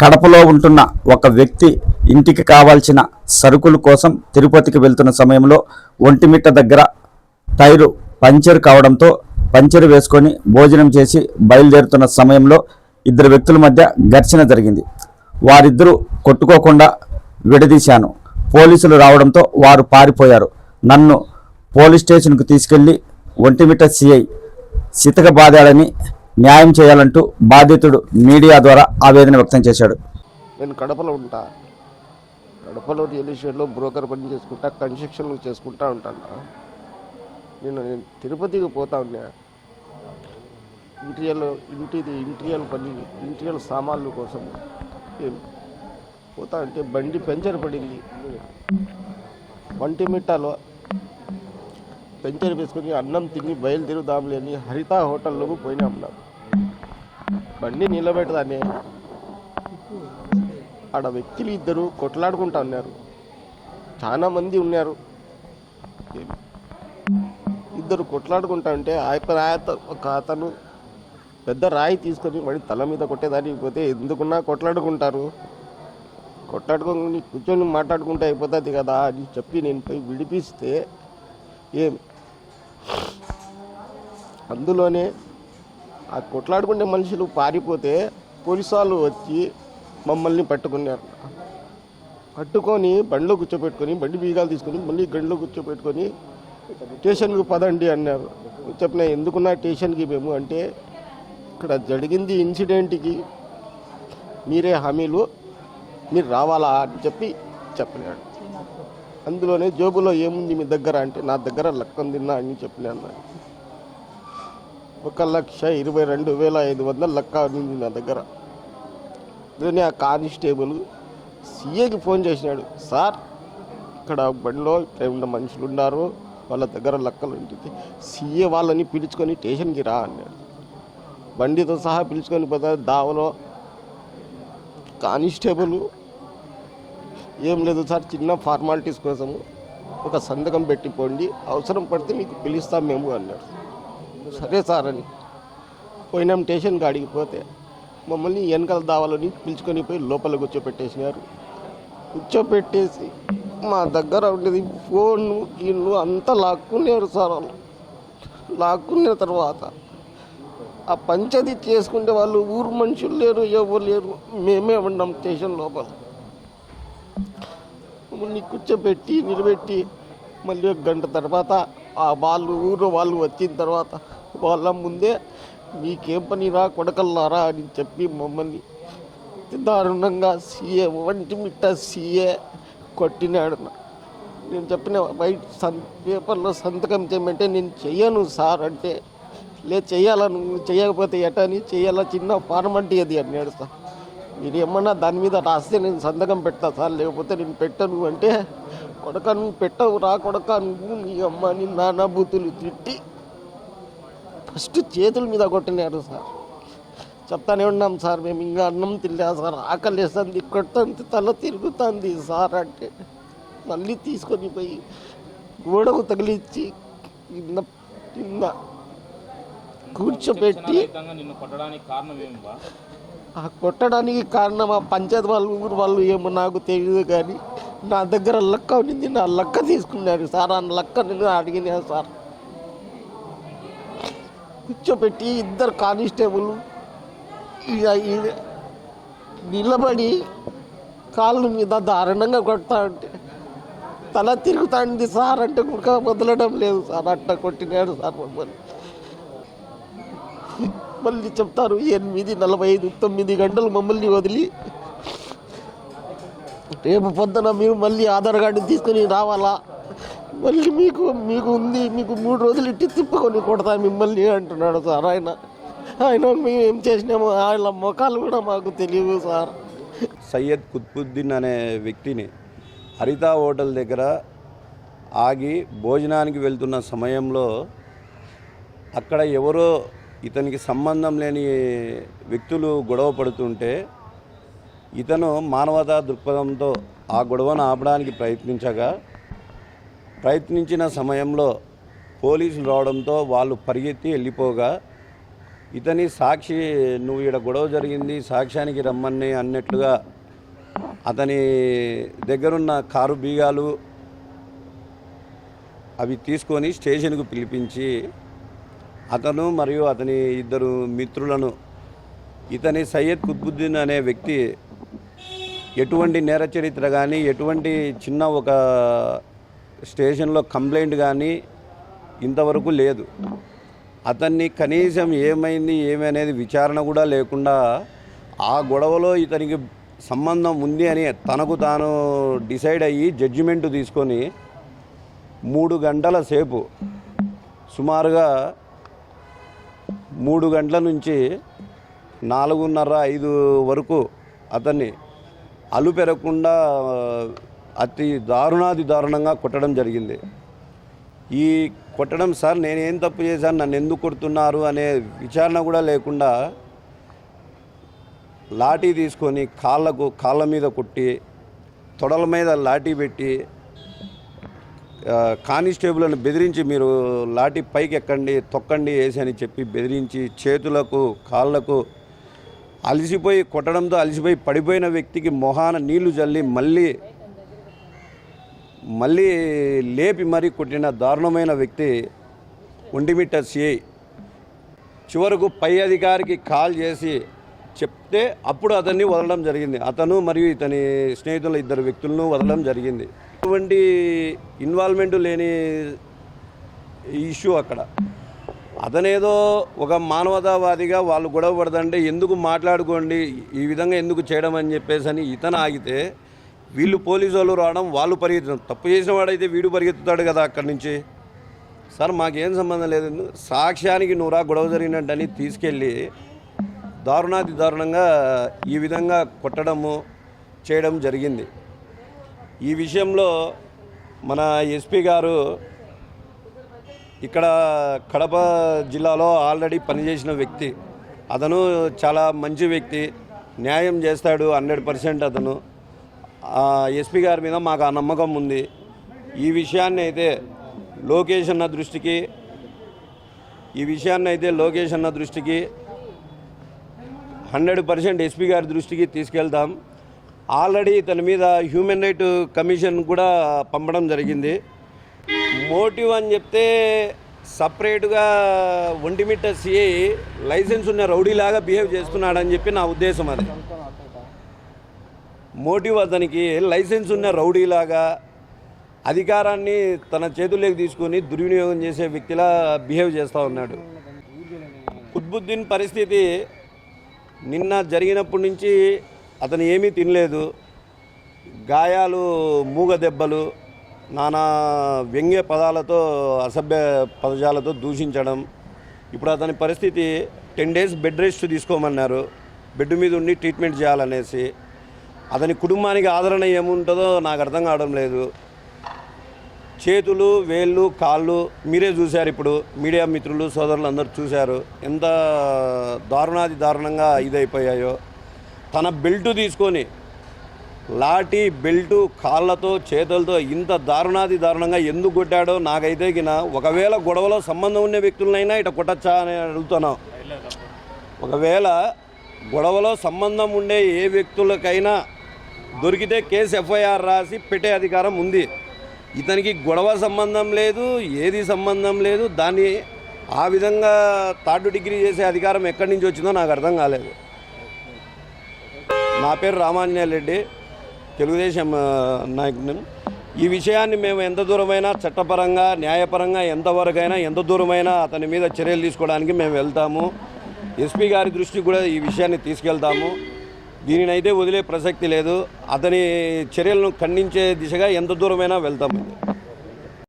కడపలో ఉంటున్న ఒక వ్యక్తి ఇంటికి కావాల్సిన సరుకుల కోసం తిరుపతికి వెళ్తున్న సమయంలో ఒంటిమిట్ట దగ్గర టైరు పంచర్ కావడంతో పంచర్ వేసుకొని భోజనం చేసి బయలుదేరుతున్న సమయంలో ఇద్దరు వ్యక్తుల మధ్య ఘర్షణ జరిగింది. వారిద్దరూ కొట్టుకోకుండా విడదీశాను. పోలీసులు రావడంతో వారు పారిపోయారు. నన్ను పోలీస్ స్టేషన్కు తీసుకెళ్ళి ఒంటిమిట్ట సిఐ సితకబాదాడని న్యాయం చేయాలంటూ బాధితుడు మీడియా ద్వారా ఆవేదన వ్యక్తం చేశాడు. నేను కడపలో ఉంటా. కడపలో రియల్ ఎస్టేట్లో బ్రోకర్ పని చేసుకుంటా కన్స్ట్రక్షన్లు చేసుకుంటా ఉంటాను? నేను నేను తిరుపతికి పోతా ఉన్నా. ఇంటీరియల్ ఇంటిది ఇంటీరియల్ పని ఇంటీరియల్ సామాన్లు కోసం ఏం పోతా ఉంటే బండి పెంచర్ పడింది. వంటిమిట్టలో పెంచర్ వేసుకొని అన్నం తిని బయలుదేరుదాంలే అని హరిత హోటల్లోకి పోయినాం బండి నిలబెడదానే. ఆడ వ్యక్తులు ఇద్దరు కొట్లాడుకుంటా ఉన్నారు. చాలా మంది ఉన్నారు. ఇద్దరు కొట్లాడుకుంటా ఉంటే ఆయన- ఒక అతను పెద్ద రాయి తీసుకొని వాడి తల మీద కొట్టేదానికి పోతే ఎందుకున్నా కొట్లాడుకుంటారు. కొట్లాడుకొని కూర్చొని మాట్లాడుకుంటే అయిపోతుంది కదా అని చెప్పి నేను పోయి విడిపిస్తే ఏం? అందులోనే ఆ కొట్లాడుకునే మనుషులు పారిపోతే పోలీసు వాళ్ళు వచ్చి మమ్మల్ని పట్టుకున్నారు. పట్టుకొని బండిలో కూర్చోపెట్టుకొని బండి బీగాలు తీసుకొని మళ్ళీ గండిలో కూర్చోపెట్టుకొని స్టేషన్కి పదండి అన్నారు. చెప్పిన ఎందుకున్నా స్టేషన్కి మేము అంటే ఇక్కడ జరిగింది ఇన్సిడెంట్కి మీరే హామీలు మీరు రావాలా అని చెప్పి చెప్పినాడు అందులోనే జోబులో ఏముంది మీ దగ్గర అంటే నా దగ్గర లక్కం తిన్నా అని చెప్పినాను ఒక లక్ష ఇరవై రెండు వేల ఐదు వందల లక్క ఉంది నా దగ్గర. అందుకని ఆ కానిస్టేబుల్ సీఏకి ఫోన్ చేసినాడు సార్ ఇక్కడ బండిలో ఇక్కడ ఉన్న మనుషులు ఉన్నారు వాళ్ళ దగ్గర లెక్కలు ఉంటుంది. సీఏ వాళ్ళని పిలుచుకొని స్టేషన్కి రా అన్నాడు. బండితో సహా పిలుచుకొని పోతారు దావలో కానిస్టేబుల్ ఏం లేదు సార్ చిన్న ఫార్మాలిటీస్ కోసము ఒక సంతకం పెట్టిపోండి అవసరం పడితే మీకు పిలుస్తాం మేము అన్నాడు. సరే సార్ అని పోయినాం స్టేషన్ కాడికి పోతే మమ్మల్ని వెనకాల దావాలని పిలుచుకొని పోయి లోపల కూర్చోపెట్టేసినారు. కూర్చోపెట్టేసి మా దగ్గర ఉండేది ఫోన్ ఇల్లు అంతా లాక్కున్నారు సార్ వాళ్ళు. లాక్కున్న తర్వాత ఆ పంచది చేసుకుంటే వాళ్ళు ఊరు మనుషులు లేరు ఎవరు లేరు మేమే ఉన్నాం స్టేషన్ లోపల. మమ్మల్ని కూర్చోబెట్టి నిలబెట్టి మళ్ళీ ఒక గంట తర్వాత ఆ వాళ్ళు ఊరు వాళ్ళు వచ్చిన తర్వాత వాళ్ళ ముందే మీకేం పని రా కొడకల్లారా అని చెప్పి మమ్మల్ని దారుణంగా సీఏ వంటి మిట్ట సీఏ కొట్టినాడు. నేను చెప్పిన వైట్ సన్ పేపర్లో సంతకం చేయమంటే నేను చెయ్యను సార్ అంటే లే చేయాలను చేయకపోతే చేయకపోతే ఎటని చేయాలా చిన్న ఫార్మాలిటీ అది అన్నాడు సార్. మీరు ఏమన్నా దాని మీద రాస్తే నేను సంతకం పెడతా సార్ లేకపోతే నేను పెట్టను అంటే కొడక నువ్వు పెట్టవు రా కొడక నువ్వు నీ అమ్మ నీ నాన్న బూతులు తిట్టి ఫస్ట్ చేతుల మీద కొట్టినారు సార్. చెప్తానే ఉన్నాం సార్ మేము ఇంకా అన్నం తినలే సార్ ఆకలి వేస్తుంది కొడుతుంది తల తిరుగుతుంది సార్ అంటే మళ్ళీ తీసుకొని పోయి గోడకు తగిలించి కింద కింద కూర్చోబెట్టి నిన్ను కొట్టడానికి కారణం ఏమి ఆ కొట్టడానికి కారణం ఆ పంచాయతీ వాళ్ళు వాళ్ళు ఏమో నాకు తెలియదు కానీ నా దగ్గర లక్క ఉంది నా లక్క తీసుకున్నారు. సార్ ఆ లక్క నేను అడిగినా సార్. కూర్చోబెట్టి ఇద్దరు కానిస్టేబుల్ ఇక నిలబడి కాళ్ళ మీద దారుణంగా కొడతా ఉంటే తల తిరుగుతాంది సార్ అంటే కూడా వదలడం లేదు సార్. అట్ట కొట్టినాడు సార్ మమ్మల్ని. మళ్ళీ చెప్తారు ఎనిమిది నలభై ఐదు తొమ్మిది గంటలు మమ్మల్ని వదిలి. రేపు పొద్దున మీరు మళ్ళీ ఆధార్ కార్డు తీసుకొని రావాలా? మళ్ళీ మీకు మీకు ఉంది మీకు మూడు రోజులు ఇట్టి తిప్పుకొని కొడతా మిమ్మల్ని అంటున్నాడు సార్ ఆయన. ఆయన మేము ఏం చేసినామో ఆయన ముఖాలు కూడా మాకు తెలియదు సార్. సయ్యద్ కుత్బుద్దీన్ అనే వ్యక్తిని హరిత హోటల్ దగ్గర ఆగి భోజనానికి వెళ్తున్న సమయంలో అక్కడ ఎవరో ఇతనికి సంబంధం లేని వ్యక్తులు గొడవ పడుతుంటే ఇతను మానవతా దృక్పథంతో ఆ గొడవను ఆపడానికి ప్రయత్నించగా ప్రయత్నించిన సమయంలో పోలీసులు రావడంతో వాళ్ళు పరిగెత్తి వెళ్ళిపోగా ఇతని సాక్షి నువ్వు ఇక్కడ గొడవ జరిగింది సాక్ష్యానికి రమ్మని అన్నట్లుగా అతని దగ్గరున్న కారు బీగాలు అవి తీసుకొని స్టేషన్కు పిలిపించి అతను మరియు అతని ఇద్దరు మిత్రులను ఇతని సయ్యద్ కుత్బుద్దీన్ అనే వ్యక్తి ఎటువంటి నేర చరిత్ర కానీ ఎటువంటి చిన్న ఒక స్టేషన్లో కంప్లైంట్ కానీ ఇంతవరకు లేదు. అతన్ని కనీసం ఏమైంది ఏమనేది విచారణ కూడా లేకుండా ఆ గొడవలో ఇతనికి సంబంధం ఉంది అని తనకు తాను డిసైడ్ అయ్యి జడ్జిమెంట్ తీసుకొని మూడు గంటల సేపు సుమారుగా మూడు గంటల నుంచి నాలుగున్నర ఐదు వరకు అతన్ని అలు పెరగకుండా అతి దారుణాది దారుణంగా కొట్టడం జరిగింది. ఈ కొట్టడం సార్ నేనేం తప్పు చేశాను? నన్ను ఎందుకు కొడుతున్నారు? అనే విచారణ కూడా లేకుండా లాఠీ తీసుకొని కాళ్ళకు కాళ్ళ మీద కొట్టి తొడల మీద లాఠీ పెట్టి కానిస్టేబుల్ని బెదిరించి మీరు లాఠీ పైకి ఎక్కండి తొక్కండి వేసి అని చెప్పి బెదిరించి చేతులకు కాళ్ళకు అలసిపోయి కొట్టడంతో అలసిపోయి పడిపోయిన వ్యక్తికి మొహాన నీళ్ళు జల్లి మళ్ళీ మళ్ళీ లేపి మరీ కొట్టిన దారుణమైన వ్యక్తి ఒంటిమిట్ట సిఐ చివరకు పై అధికారికి కాల్ చేసి చెప్తే అప్పుడు అతన్ని వదలడం జరిగింది. అతను మరియు ఇతని స్నేహితుల ఇద్దరు వ్యక్తులను వదలడం జరిగింది. ఎటువంటి ఇన్వాల్వ్మెంట్ లేని ఇష్యూ అక్కడ. అతనేదో ఒక మానవతావాదిగా వాళ్ళు గొడవ పడదంటే ఎందుకు మాట్లాడుకోండి ఈ విధంగా ఎందుకు చేయడం అని చెప్పేసి అని ఇతను ఆగితే వీళ్ళు పోలీసు వాళ్ళు రావడం వాళ్ళు పరిగెత్తడం తప్పు చేసిన వాడైతే వీడు పరిగెత్తుతాడు కదా అక్కడి నుంచి. సార్ మాకేం సంబంధం లేదు. సాక్ష్యానికి నూరా గొడవ జరిగినట్టని తీసుకెళ్ళి దారుణాతి దారుణంగా ఈ విధంగా కొట్టడము చేయడం జరిగింది. ఈ విషయంలో మన ఎస్పీ గారు ఇక్కడ కడప జిల్లాలో ఆల్రెడీ పనిచేసిన వ్యక్తి. అతను చాలా మంచి వ్యక్తి. న్యాయం చేస్తాడు హండ్రెడ్ పర్సెంట్ అతను. ఎస్పీ గారి మీద మాకు ఆ నమ్మకం ఉంది. ఈ విషయాన్ని అయితే లోకేష్ అన్న దృష్టికి ఈ విషయాన్ని అయితే లోకేష్ అన్న దృష్టికి హండ్రెడ్ పర్సెంట్ ఎస్పీ గారి దృష్టికి తీసుకెళ్తాం. ఆల్రెడీ ఇతని మీద హ్యూమన్ రైట్ కమిషన్ కూడా పంపడం జరిగింది. మోటివ్ అని చెప్తే సపరేట్గా ఒంటిమిట్ట సిఐ లైసెన్స్ ఉన్న రౌడీలాగా బిహేవ్ చేస్తున్నాడని చెప్పి నా ఉద్దేశం అది. మోటివ్ అతనికి లైసెన్స్ ఉన్న రౌడీలాగా అధికారాన్ని తన చేతుల్లోకి తీసుకొని దుర్వినియోగం చేసే వ్యక్తిలా బిహేవ్ చేస్తూ ఉన్నాడు. కుత్బుద్దీన్ పరిస్థితి నిన్న జరిగినప్పటి నుంచి అతను ఏమీ తినలేదు. గాయాలు మూగ దెబ్బలు నానా వ్యంగ్య పదాలతో అసభ్య పదజాలతో దూషించడం. ఇప్పుడు అతని పరిస్థితి టెన్ డేస్ బెడ్ రెస్ట్ తీసుకోమన్నారు. బెడ్ మీద ఉండి ట్రీట్మెంట్ చేయాలనేసి. అతని కుటుంబానికి ఆదరణ ఏముంటుందో నాకు అర్థం కావడం లేదు. చేతులు వేళ్ళు కాళ్ళు మీరే చూశారు ఇప్పుడు. మీడియా మిత్రులు సోదరులు అందరూ చూశారు. ఎంత దారుణాది దారుణంగా ఇదైపోయాయో. తన బెల్టు తీసుకొని లాఠీ బెల్టు కాళ్ళతో చేతులతో ఇంత దారుణాది దారుణంగా ఎందుకు కొట్టాడో నాకైతే గిన ఒకవేళ గొడవలో సంబంధం ఉన్న వ్యక్తులనైనా ఇట కొట్టచ్చా అని అడుగుతున్నాం. ఒకవేళ గొడవలో సంబంధం ఉండే ఏ వ్యక్తులకైనా దొరికితే కేసు ఎఫ్ఐఆర్ రాసి పెట్టే అధికారం ఉంది. ఇతనికి గొడవ సంబంధం లేదు ఏది సంబంధం లేదు దాన్ని ఆ విధంగా థర్డ్ డిగ్రీ చేసే అధికారం ఎక్కడి నుంచి వచ్చిందో నాకు అర్థం కాలేదు. నా పేరు రామాన్యారెడ్డి తెలుగుదేశం నాయకుడు ఈ విషయాన్ని మేము ఎంత దూరమైనా చట్టపరంగా న్యాయపరంగా ఎంతవరకైనా ఎంత దూరమైనా అతని మీద చర్యలు తీసుకోవడానికి మేము వెళ్తాము. ఎస్పీ గారి దృష్టికి కూడా ఈ విషయాన్ని తీసుకెళ్తాము. దీనినైతే వదిలే ప్రసక్తి లేదు. అతని చర్యలను ఖండించే దిశగా ఎంత దూరమైనా వెళ్తాము.